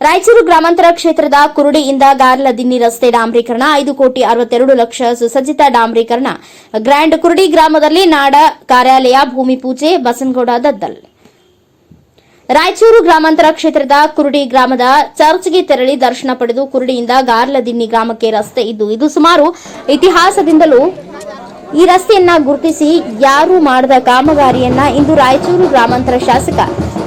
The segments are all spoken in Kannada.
ರಾಯಚೂರು ಗ್ರಾಮಾಂತರ ಕ್ಷೇತ್ರದ ಕುರುಡಿಯಿಂದ ಗಾರ್ಲದಿನ್ನಿ ರಸ್ತೆ ಡಾಂಬರೀಕರಣ, ಐದು ಕೋಟಿ ಅರವತ್ತೆರಡು ಲಕ್ಷ ಸುಸಜ್ಜಿತ ಡಾಂಬರೀಕರಣ. ಗ್ರ್ಯಾಂಡ್ ಕುರುಡಿ ಗ್ರಾಮದಲ್ಲಿ ನಾಡ ಕಾರ್ಯಾಲಯ, ಭೂಮಿ ಪೂಜೆ, ಬಸನಗೌಡ ದದ್ದಲ್. ರಾಯಚೂರು ಗ್ರಾಮಾಂತರ ಕ್ಷೇತ್ರದ ಕುರುಡಿ ಗ್ರಾಮದ ಚರ್ಚ್ಗೆ ತೆರಳಿ ದರ್ಶನ ಪಡೆದು ಕುರುಡಿಯಿಂದ ಗಾರ್ಲದಿನ್ನಿ ಗ್ರಾಮಕ್ಕೆ ರಸ್ತೆ ಇದ್ದು, ಇದು ಸುಮಾರು ಇತಿಹಾಸದಿಂದಲೂ ಈ ರಸ್ತೆಯನ್ನ ಗುರುತಿಸಿ ಯಾರು ಮಾಡದ ಕಾಮಗಾರಿಯನ್ನ ಇಂದು ರಾಯಚೂರು ಗ್ರಾಮಾಂತರ ಶಾಸಕ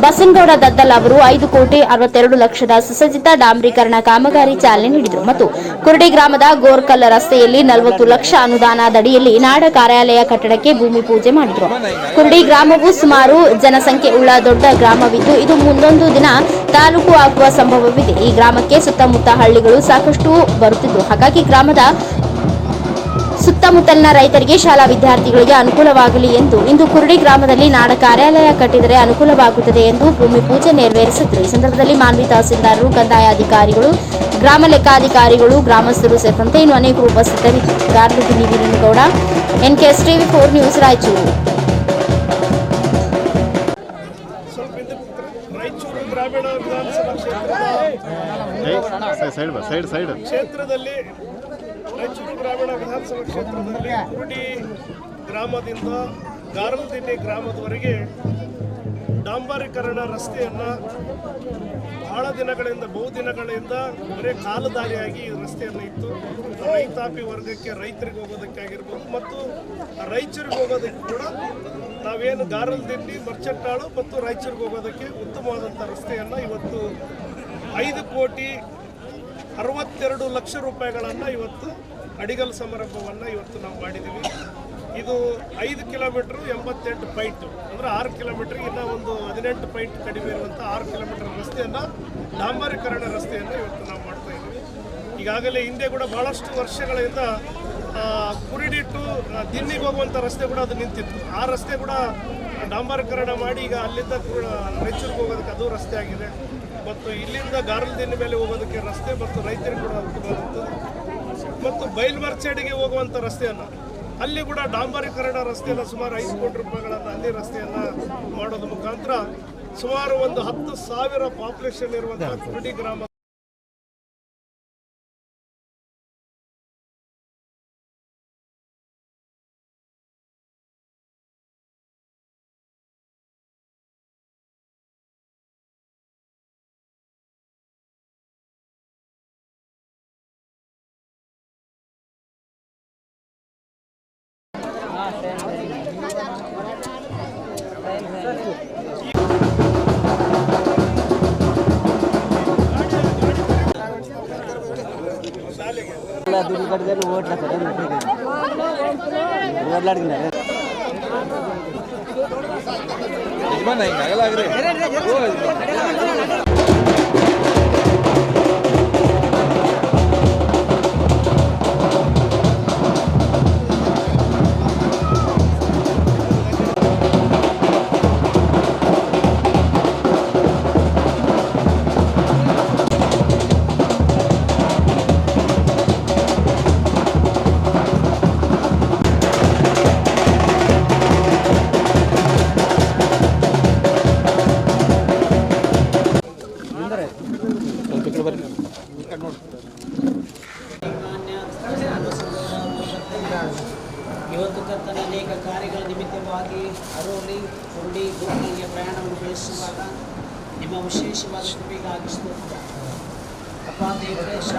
ಬಸನಗೌಡ ದದ್ದಲ್ ಅವರು ಐದು ಕೋಟಿ ಅರವತ್ತೆರಡು ಲಕ್ಷದ ಸುಸಜ್ಜಿತ ಡಾಂಬರೀಕರಣ ಕಾಮಗಾರಿ ಚಾಲನೆ ನೀಡಿದರು. ಮತ್ತು ಕುರಡಿ ಗ್ರಾಮದ ಗೋರ್ಕಲ್ ರಸ್ತೆಯಲ್ಲಿ ನಲವತ್ತು ಲಕ್ಷ ಅನುದಾನದಡಿಯಲ್ಲಿ ನಾಡ ಕಾರ್ಯಾಲಯ ಕಟ್ಟಡಕ್ಕೆ ಭೂಮಿ ಪೂಜೆ ಮಾಡಿದರು. ಕುರಡಿ ಗ್ರಾಮವು ಸುಮಾರು ಜನಸಂಖ್ಯೆ ಉಳ್ಳ ದೊಡ್ಡ ಗ್ರಾಮವಿದ್ದು, ಇದು ಮುಂದೊಂದು ದಿನ ತಾಲೂಕು ಆಗುವ ಸಂಭವವಿದೆ. ಈ ಗ್ರಾಮಕ್ಕೆ ಸುತ್ತಮುತ್ತ ಹಳ್ಳಿಗಳು ಸಾಕಷ್ಟು ಬರುತ್ತಿದ್ದು, ಹಾಗಾಗಿ ಗ್ರಾಮದ ಸುತ್ತಮುತ್ತಲಿನ ರೈತರಿಗೆ ಶಾಲಾ ವಿದ್ಯಾರ್ಥಿಗಳಿಗೆ ಅನುಕೂಲವಾಗಲಿ ಎಂದು ಇಂದು ಕುರುಡಿ ಗ್ರಾಮದಲ್ಲಿ ನಾಡ ಕಾರ್ಯಾಲಯ ಕಟ್ಟಿದರೆ ಅನುಕೂಲವಾಗುತ್ತದೆ ಎಂದು ಭೂಮಿ ಪೂಜೆ ನೆರವೇರಿಸಿದರು. ಈ ಸಂದರ್ಭದಲ್ಲಿ ಮಾನ್ವಿ ತಹಸೀಲ್ದಾರರು ಕಂದಾಯ ಅಧಿಕಾರಿಗಳು ಗ್ರಾಮ ಲೆಕ್ಕಾಧಿಕಾರಿಗಳು ಗ್ರಾಮಸ್ಥರು ಸೇರಿದಂತೆ ಇನ್ನು ಅನೇಕರು ಉಪಸ್ಥಿತರಿದ್ದರು. N NKS TV four news Raichur. ಸ್ವಲ್ಪ ಹಿಂದಕ್ಕೆ ರಾಯಚೂರು ಗ್ರಾಮೀಣ ವಿಧಾನಸಭಾ ಕ್ಷೇತ್ರದ ಸೈಡ್ ಸೈಡ್ ಸೈಡ್. ಕ್ಷೇತ್ರದಲ್ಲಿ ರಾಯಚೂರು ಗ್ರಾಮೀಣ ವಿಧಾನಸಭಾ ಕ್ಷೇತ್ರದಲ್ಲಿ ಕುರುಡಿ ಗ್ರಾಮದಿಂದ ಗಾರಲದಿನ್ನಿ ಗ್ರಾಮದವರೆಗೆ ಡಾಂಬರೀಕರಣ ರಸ್ತೆಯನ್ನು ಬಹಳ ದಿನಗಳಿಂದ ಬಹುದಿನಗಳಿಂದ ಬರೀ ಕಾಲುದಾರಿಯಾಗಿ ರಸ್ತೆಯನ್ನು ಇತ್ತು. ರೈತಾಪಿ ವರ್ಗಕ್ಕೆ ರೈತರಿಗೆ ಹೋಗೋದಕ್ಕಾಗಿರ್ಬೋದು ಮತ್ತು ರಾಯಚೂರಿಗೆ ಹೋಗೋದಕ್ಕೆ ಕೂಡ ನಾವೇನು ಗಾರಲದಿನ್ನಿ ಮರ್ಚಟ್ಟಾಳು ಮತ್ತು ರಾಯಚೂರಿಗೆ ಹೋಗೋದಕ್ಕೆ ಉತ್ತಮವಾದಂಥ ರಸ್ತೆಯನ್ನು ಇವತ್ತು ಐದು ಕೋಟಿ ಅರವತ್ತೆರಡು ಲಕ್ಷ ರೂಪಾಯಿಗಳನ್ನು ಇವತ್ತು ಅಡಿಗಲ್ ಸಮಾರಂಭವನ್ನು ಇವತ್ತು ನಾವು ಮಾಡಿದ್ದೀವಿ ಇದು ಐದು ಕಿಲೋಮೀಟ್ರ್ ಎಂಬತ್ತೆಂಟು ಪಾಯಿಂಟ್ ಅಂದರೆ ಆರು ಕಿಲೋಮೀಟ್ರ್, ಇನ್ನೂ ಒಂದು ಹದಿನೆಂಟು ಪಾಯಿಂಟ್ ಕಡಿಮೆ ಇರುವಂಥ ಆರು ಕಿಲೋಮೀಟರ್ ರಸ್ತೆಯನ್ನು ಡಾಂಬರೀಕರಣ ರಸ್ತೆಯನ್ನು ಇವತ್ತು ನಾವು ಮಾಡ್ತಾ ಇದ್ದೀವಿ. ಈಗಾಗಲೇ ಹಿಂದೆ ಕೂಡ ಭಾಳಷ್ಟು ವರ್ಷಗಳಿಂದ ಕುರಿಡಿಟ್ಟು ದಿನ್ನಿಗೆ ಹೋಗುವಂಥ ರಸ್ತೆ ಕೂಡ ಅದು ನಿಂತಿತ್ತು. ಆ ರಸ್ತೆ ಕೂಡ ಡಾಂಬರೀಕರಣ ಮಾಡಿ ಈಗ ಅಲ್ಲಿಂದ ರಾಯಚೂರಿಗೆ ಹೋಗೋದಕ್ಕೆ ಅದು ರಸ್ತೆ ಆಗಿದೆ. ಮತ್ತು ಇಲ್ಲಿಂದ ಗಾರಲದಿನ್ನಿ ಮೇಲೆ ಹೋಗೋದಕ್ಕೆ ರಸ್ತೆ ಮತ್ತು ರೈತರಿಗೆ ಕೂಡ ಅನುಕೂಲ ಮತ್ತು ಬೈಲ್ಮರ್ಚಡಿಗೆ ಹೋಗುವಂಥ ರಸ್ತೆಯನ್ನು ಅಲ್ಲಿ ಕೂಡ ಡಾಂಬರೀಕರಣ ರಸ್ತೆಯನ್ನು ಸುಮಾರು ಐದು ಕೋಟಿ ರೂಪಾಯಿಗಳನ್ನು ಅಲ್ಲಿ ರಸ್ತೆಯನ್ನು ಮಾಡೋದ್ರ ಮುಖಾಂತರ ಸುಮಾರು ಒಂದು ಹತ್ತು ಸಾವಿರ ಪಾಪ್ಯುಲೇಷನ್ ಇರುವಂತಹ ಕುರುಡಿ ಗ್ರಾಮ ಶಾಲೆಗೆ దుడ్డు కడితే ఓట్ల ఓట్లాడుకున్నారు ಇವತ್ತು ಕರ್ತನ ಅನೇಕ ಕಾರ್ಯಗಳ ನಿಮಿತ್ತವಾಗಿ ಅರೋಲಿ ಕುರುಡಿ ಗುರುಗಳಿಗೆ ಪ್ರಯಾಣವನ್ನು ಬೆಳೆಸುವಾಗ ನಿಮ್ಮ ವಿಶೇಷವಾದ ಕೃಪೆಗಾಗಿ ಅಪ್ಪ ದೇವರೇ ಶಾಸ್ತ್ರ